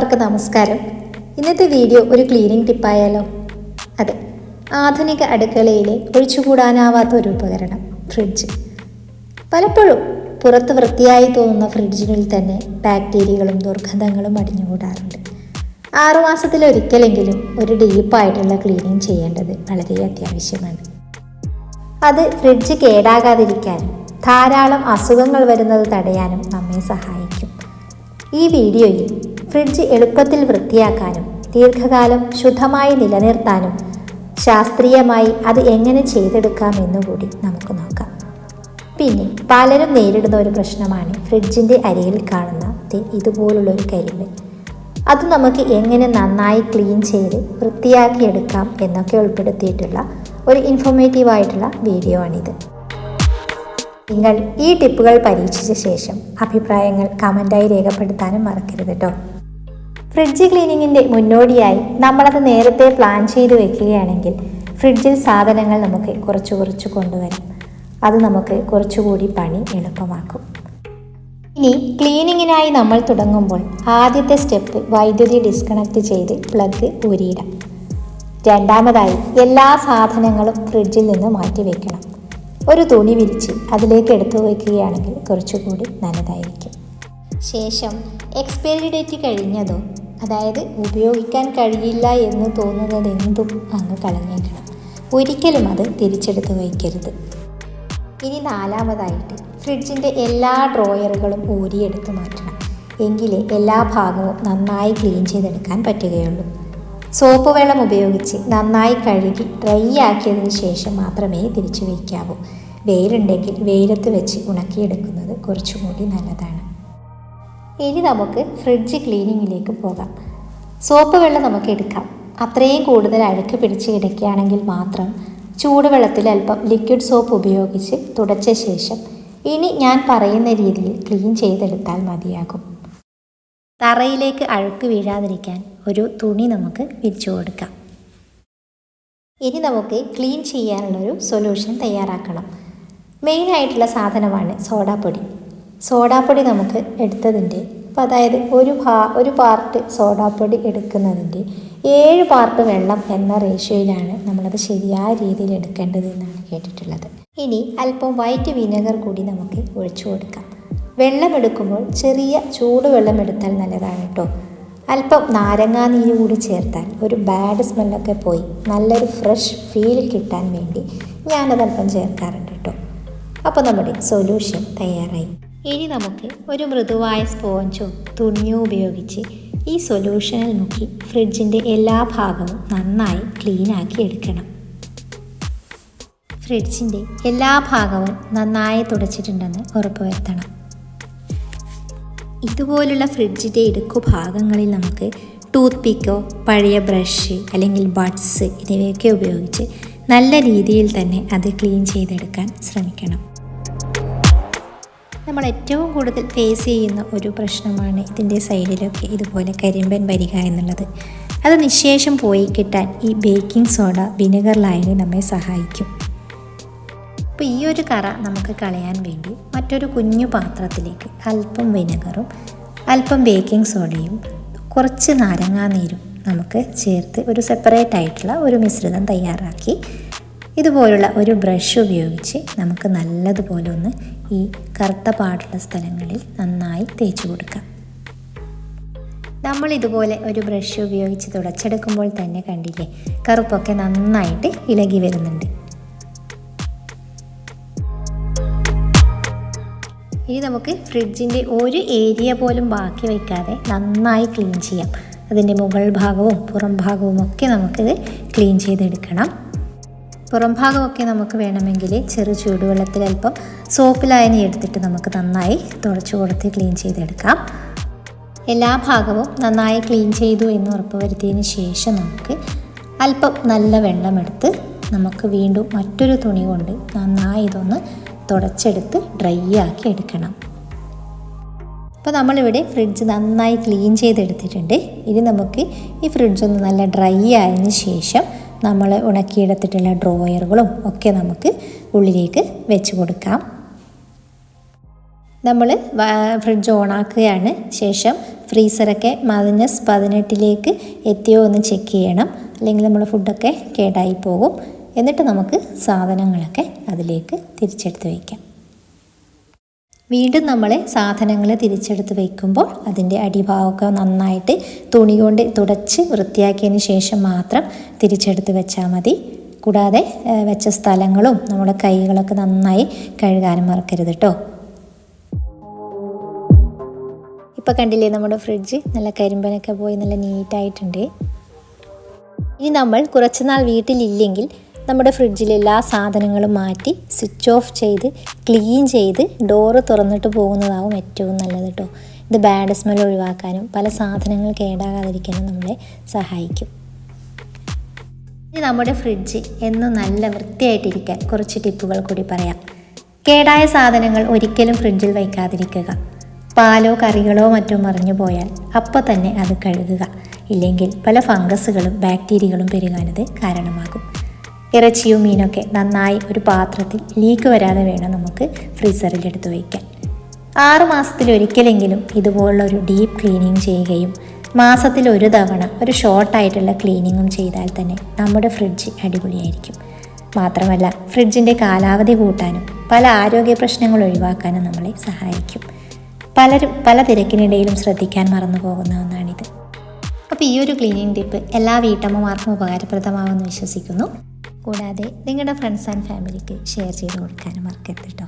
കൂട്ടുകാർക്ക് നമസ്കാരം. ഇന്നത്തെ വീഡിയോ ഒരു ക്ലീനിങ് ടിപ്പായാലോ അതെ ആധുനിക അടുക്കളയിലെ ഒഴിച്ചുകൂടാനാവാത്ത ഒരു ഉപകരണം ഫ്രിഡ്ജ് പലപ്പോഴും പുറത്ത് വൃത്തിയായി തോന്നുന്ന ഫ്രിഡ്ജിനുള്ളിൽ തന്നെ ബാക്ടീരിയകളും ദുർഗന്ധങ്ങളും അടിഞ്ഞുകൂടാറുണ്ട്. ആറുമാസത്തിലൊരിക്കലെങ്കിലും ഒരു ഡീപ്പായിട്ടുള്ള ക്ലീനിങ് ചെയ്യേണ്ടത് വളരെ അത്യാവശ്യമാണ്. അത് ഫ്രിഡ്ജ് കേടാകാതിരിക്കാനും ധാരാളം അസുഖങ്ങൾ വരുന്നത് തടയാനും നമ്മെ സഹായിക്കും. ഈ വീഡിയോയിൽ ഫ്രിഡ്ജ് എളുപ്പത്തിൽ വൃത്തിയാക്കാനും ദീർഘകാലം ശുദ്ധമായി നിലനിർത്താനും ശാസ്ത്രീയമായി അത് എങ്ങനെ ചെയ്തെടുക്കാമെന്നുകൂടി നമുക്ക് നോക്കാം. പിന്നെ പലരും നേരിടുന്ന ഒരു പ്രശ്നമാണ് ഫ്രിഡ്ജിന്റെ അരിയിൽ കാണുന്ന ഇതുപോലുള്ള ഒരു കരിമ്പ്. അത് നമുക്ക് എങ്ങനെ നന്നായി ക്ലീൻ ചെയ്ത് വൃത്തിയാക്കിയെടുക്കാം എന്നൊക്കെ ഉൾപ്പെടുത്തിയിട്ടുള്ള ഒരു ഇൻഫോർമേറ്റീവ് ആയിട്ടുള്ള വീഡിയോ ആണിത് നിങ്ങൾ ഈ ടിപ്പുകൾ പരീക്ഷിച്ച ശേഷം അഭിപ്രായങ്ങൾ കമന്റായി രേഖപ്പെടുത്താനും മറക്കരുത് കേട്ടോ. ഫ്രിഡ്ജ് ക്ലീനിങ്ങിന്റെ മുന്നോടിയായി നമ്മളത് നേരത്തെ പ്ലാൻ ചെയ്ത് വെക്കുകയാണെങ്കിൽ ഫ്രിഡ്ജിൽ സാധനങ്ങൾ നമുക്ക് കുറച്ച് കുറച്ച് കൊണ്ടുവരും. അത് നമുക്ക് കുറച്ചുകൂടി പണി എളുപ്പമാക്കും. ഇനി ക്ലീനിങ്ങിനായി നമ്മൾ തുടങ്ങുമ്പോൾ ആദ്യത്തെ സ്റ്റെപ്പ് വൈദ്യുതി ഡിസ്കണക്ട് ചെയ്ത് പ്ലഗ് ഊരിയിടാം. രണ്ടാമതായി എല്ലാ സാധനങ്ങളും ഫ്രിഡ്ജിൽ നിന്ന് മാറ്റി വയ്ക്കണം ഒരു തുണി വിരിച്ച് അതിലേക്ക് എടുത്തു വയ്ക്കുകയാണെങ്കിൽ കുറച്ചുകൂടി നല്ലതായിരിക്കും. ശേഷം എക്സ്പയറി ഡേറ്റ് കഴിഞ്ഞതോ അതായത് ഉപയോഗിക്കാൻ കഴിയില്ല എന്ന് തോന്നുന്നത് എന്തും അങ്ങ് കളഞ്ഞേക്കണം. ഒരിക്കലും അത് തിരിച്ചെടുത്ത് വയ്ക്കരുത്. ഇനി നാലാമതായിട്ട് ഫ്രിഡ്ജിന്റെ എല്ലാ ഡ്രോയറുകളും ഊരിയെടുത്ത് മാറ്റണം. എങ്കിലേ എല്ലാ ഭാഗവും നന്നായി ക്ലീൻ ചെയ്തെടുക്കാൻ പറ്റുകയുള്ളൂ. സോപ്പ് വെള്ളം ഉപയോഗിച്ച് നന്നായി കഴുകി ഡ്രൈ ആക്കിയതിന് ശേഷം മാത്രമേ തിരിച്ചു വയ്ക്കാവൂ. വെയിലുണ്ടെങ്കിൽ വെയിലത്ത് വെച്ച് ഉണക്കിയെടുക്കുന്നത് കുറച്ചുകൂടി നല്ലതാണ്. ഇനി നമുക്ക് ഫ്രിഡ്ജ് ക്ലീനിങ്ങിലേക്ക് പോകാം. സോപ്പ് വെള്ളം നമുക്ക് എടുക്കാം. അത്രയും കൂടുതൽ അഴുക്ക് പിടിച്ച് കിടക്കുകയാണെങ്കിൽ മാത്രം ചൂടുവെള്ളത്തിൽ അല്പം ലിക്വിഡ് സോപ്പ് ഉപയോഗിച്ച് തുടച്ച ശേഷം ഇനി ഞാൻ പറയുന്ന രീതിയിൽ ക്ലീൻ ചെയ്തെടുത്താൽ മതിയാകും. തറയിലേക്ക് അഴുക്ക് വീഴാതിരിക്കാൻ ഒരു തുണി നമുക്ക് വിരിച്ചു കൊടുക്കാം. ഇനി നമുക്ക് ക്ലീൻ ചെയ്യാനുള്ളൊരു സൊല്യൂഷൻ തയ്യാറാക്കണം. മെയിനായിട്ടുള്ള സാധനമാണ് സോഡാപ്പൊടി. സോഡാപ്പൊടി നമുക്ക് എടുത്തതിന്റെ അപ്പോൾ അതായത് ഒരു ഭാ ഒരു പാർട്ട് സോഡാപ്പൊടി എടുക്കുന്നതിന്റെ ഏഴ് പാർട്ട് വെള്ളം എന്ന റേഷ്യോയിലാണ് നമ്മളത് ശരിയായ രീതിയിൽ എടുക്കേണ്ടത് എന്നാണ് കേട്ടിട്ടുള്ളത്. ഇനി അല്പം വൈറ്റ് വിനെഗർ കൂടി നമുക്ക് ഒഴിച്ചു കൊടുക്കാം. വെള്ളം എടുക്കുമ്പോൾ ചെറിയ ചൂടുവെള്ളം എടുത്താൽ നല്ലതാണ് കേട്ടോ. അല്പം നാരങ്ങാ നീര് കൂടി ചേർത്താൽ ഒരു ബാഡ് സ്മെല്ലൊക്കെ പോയി നല്ലൊരു ഫ്രഷ് ഫീൽ കിട്ടാൻ വേണ്ടി ഞാനതല്പം ചേർക്കാറുണ്ട് കേട്ടോ. അപ്പോൾ നമ്മുടെ സൊല്യൂഷൻ തയ്യാറായി. ഇനി നമുക്ക് ഒരു മൃദുവായ സ്പോഞ്ചോ തുണിയോ ഉപയോഗിച്ച് ഈ സൊല്യൂഷനിൽ നോക്കി ഫ്രിഡ്ജിന്റെ എല്ലാ ഭാഗവും നന്നായി ക്ലീനാക്കി എടുക്കണം. ഫ്രിഡ്ജിന്റെ എല്ലാ ഭാഗവും നന്നായി തുടച്ചിട്ടുണ്ടെന്ന് ഉറപ്പുവരുത്തണം. ഇതുപോലുള്ള ഫ്രിഡ്ജിന്റെ ഇടുക്കു ഭാഗങ്ങളിൽ നമുക്ക് ടൂത്ത് പിക്കോ പഴയ ബ്രഷ് അല്ലെങ്കിൽ ബഡ്സ് എന്നിവയൊക്കെ ഉപയോഗിച്ച് നല്ല രീതിയിൽ തന്നെ അത് ക്ലീൻ ചെയ്തെടുക്കാൻ ശ്രമിക്കണം. നമ്മൾ ഏറ്റവും കൂടുതൽ ഫേസ് ചെയ്യുന്ന ഒരു പ്രശ്നമാണ് ഇതിന്റെ സൈഡിലൊക്കെ ഇതുപോലെ കരിമ്പൻ വരിക എന്നുള്ളത്. അത് നിശേഷം പോയി കിട്ടാൻ ഈ ബേക്കിംഗ് സോഡ വിനെഗർ ലായനി നമ്മെ സഹായിക്കും. അപ്പോൾ ഈ ഒരു കറ നമുക്ക് കളയാൻ വേണ്ടി മറ്റൊരു കുഞ്ഞു പാത്രത്തിലേക്ക് അല്പം വിനെഗറും അല്പം ബേക്കിംഗ് സോഡയും കുറച്ച് നാരങ്ങാനീരും നമുക്ക് ചേർത്ത് ഒരു സെപ്പറേറ്റ് ആയിട്ടുള്ള ഒരു മിശ്രിതം തയ്യാറാക്കി ഇതുപോലുള്ള ഒരു ബ്രഷ് ഉപയോഗിച്ച് നമുക്ക് നല്ലതുപോലെ ഒന്ന് ഈ കറുത്ത പാടുള്ള സ്ഥലങ്ങളിൽ നന്നായി തേച്ച് കൊടുക്കാം. നമ്മൾ ഇതുപോലെ ഒരു ബ്രഷ് ഉപയോഗിച്ച് തുടച്ചെടുക്കുമ്പോൾ തന്നെ കണ്ടില്ലേ കറുപ്പൊക്കെ നന്നായിട്ട് ഇളകി വരുന്നുണ്ട്. ഇനി നമുക്ക് ഫ്രിഡ്ജിന്റെ ഒരു ഏരിയ പോലും ബാക്കി വയ്ക്കാതെ നന്നായി ക്ലീൻ ചെയ്യാം. അതിന്റെ മുകൾ ഭാഗവും പുറം ഭാഗവും ഒക്കെ നമുക്കിത് ക്ലീൻ ചെയ്തെടുക്കണം. പുറം ഭാഗമൊക്കെ നമുക്ക് വേണമെങ്കിൽ ചെറു ചൂടുവെള്ളത്തിൽ അല്പം സോപ്പ് ലായനി എടുത്തിട്ട് നമുക്ക് നന്നായി തുടച്ചു കൊടുത്ത് ക്ലീൻ ചെയ്തെടുക്കാം. എല്ലാ ഭാഗവും നന്നായി ക്ലീൻ ചെയ്തു എന്ന് ഉറപ്പുവരുത്തിയതിന് ശേഷം നമുക്ക് അല്പം നല്ല വെള്ളമെടുത്ത് നമുക്ക് വീണ്ടും മറ്റൊരു തുണി കൊണ്ട് നന്നായി ഇതൊന്ന് തുടച്ചെടുത്ത് ഡ്രൈ ആക്കി എടുക്കണം. അപ്പോൾ നമ്മളിവിടെ ഫ്രിഡ്ജ് നന്നായി ക്ലീൻ ചെയ്തെടുത്തിട്ടുണ്ട്. ഇനി നമുക്ക് ഈ ഫ്രിഡ്ജ് ഒന്ന് നല്ല ഡ്രൈ ആയതിന് ശേഷം നമ്മൾ ഉണക്കിയെടുത്തിട്ടുള്ള ഡ്രോയറുകളും ഒക്കെ നമുക്ക് ഉള്ളിലേക്ക് വെച്ച് കൊടുക്കാം. നമ്മൾ ഫ്രിഡ്ജ് ഓണാക്കുകയാണ്. ശേഷം ഫ്രീസറൊക്കെ മൈനസ് പതിനെട്ടിലേക്ക് എത്തിയോ എന്ന് ചെക്ക് ചെയ്യണം. അല്ലെങ്കിൽ നമ്മൾ ഫുഡൊക്കെ കേടായി പോകും. എന്നിട്ട് നമുക്ക് സാധനങ്ങളൊക്കെ അതിലേക്ക് തിരിച്ചെടുത്ത് വയ്ക്കാം വീണ്ടും നമ്മൾ സാധനങ്ങൾ തിരിച്ചെടുത്ത് വയ്ക്കുമ്പോൾ അതിന്റെ അടിഭാഗമൊക്കെ നന്നായിട്ട് തുണി കൊണ്ട് തുടച്ച് വൃത്തിയാക്കിയതിന് ശേഷം മാത്രം തിരിച്ചെടുത്ത് വെച്ചാൽ മതി. കൂടാതെ വെച്ച സ്ഥലങ്ങളും നമ്മുടെ കൈകളൊക്കെ നന്നായി കഴുകാനും മറക്കരുത് കേട്ടോ ഇപ്പോൾ കണ്ടില്ലേ നമ്മുടെ ഫ്രിഡ്ജ്? നല്ല കരിമ്പനൊക്കെ പോയി നല്ല നീറ്റായിട്ടുണ്ട്. ഇനി നമ്മൾ കുറച്ചുനാൾ വീട്ടിലില്ലെങ്കിൽ നമ്മുടെ ഫ്രിഡ്ജിലെ എല്ലാ സാധനങ്ങളും മാറ്റി സ്വിച്ച് ഓഫ് ചെയ്ത് ക്ലീൻ ചെയ്ത് ഡോറ് തുറന്നിട്ട് പോകുന്നതാവും ഏറ്റവും നല്ലത് കേട്ടോ ഇത് ബാഡ് സ്മെൽ ഒഴിവാക്കാനും പല സാധനങ്ങൾ കേടാകാതിരിക്കാനും നമ്മളെ സഹായിക്കും. ഇനി നമ്മുടെ ഫ്രിഡ്ജ് എന്നും നല്ല വൃത്തിയായിട്ടിരിക്കാൻ കുറച്ച് ടിപ്പുകൾ കൂടി പറയാം. കേടായ സാധനങ്ങൾ ഒരിക്കലും ഫ്രിഡ്ജിൽ വയ്ക്കാതിരിക്കുക. പാലോ കറികളോ മറ്റോ മറിഞ്ഞു പോയാൽ അപ്പോൾ തന്നെ അത് കഴുകുക. ഇല്ലെങ്കിൽ പല ഫംഗസുകളും ബാക്ടീരിയകളും പെരുകാനത് കാരണമാകും. ഇറച്ചിയോ മീനൊക്കെ നന്നായി ഒരു പാത്രത്തിൽ ലീക്ക് വരാതെ വേണം നമുക്ക് ഫ്രീസറിൽ എടുത്ത് വയ്ക്കാൻ ആറ് മാസത്തിൽ ഒരിക്കലെങ്കിലും ഇതുപോലുള്ള ഒരു ഡീപ്പ് ക്ലീനിങ് ചെയ്യുകയും മാസത്തിൽ ഒരു തവണ ഒരു ഷോർട്ടായിട്ടുള്ള ക്ലീനിങ്ങും ചെയ്താൽ തന്നെ നമ്മുടെ ഫ്രിഡ്ജ് അടിപൊളിയായിരിക്കും. മാത്രമല്ല ഫ്രിഡ്ജിന്റെ കാലാവധി കൂട്ടാനും പല ആരോഗ്യ പ്രശ്നങ്ങൾ ഒഴിവാക്കാനും നമ്മളെ സഹായിക്കും. പലരും പല തിരക്കിനിടയിലും ശ്രദ്ധിക്കാൻ മറന്നു പോകുന്ന ഒന്നാണിത്. അപ്പോൾ ഈ ഒരു ക്ലീനിങ് ടിപ്പ് എല്ലാ വീട്ടമ്മമാർക്കും ഉപകാരപ്രദമാകുമെന്ന് വിശ്വസിക്കുന്നു. കൂടാതെ നിങ്ങളുടെ ഫ്രണ്ട്സ് ആൻഡ് ഫാമിലിക്ക് ഷെയർ ചെയ്ത് കൊടുക്കാനും മറക്കരുത് കേട്ടോ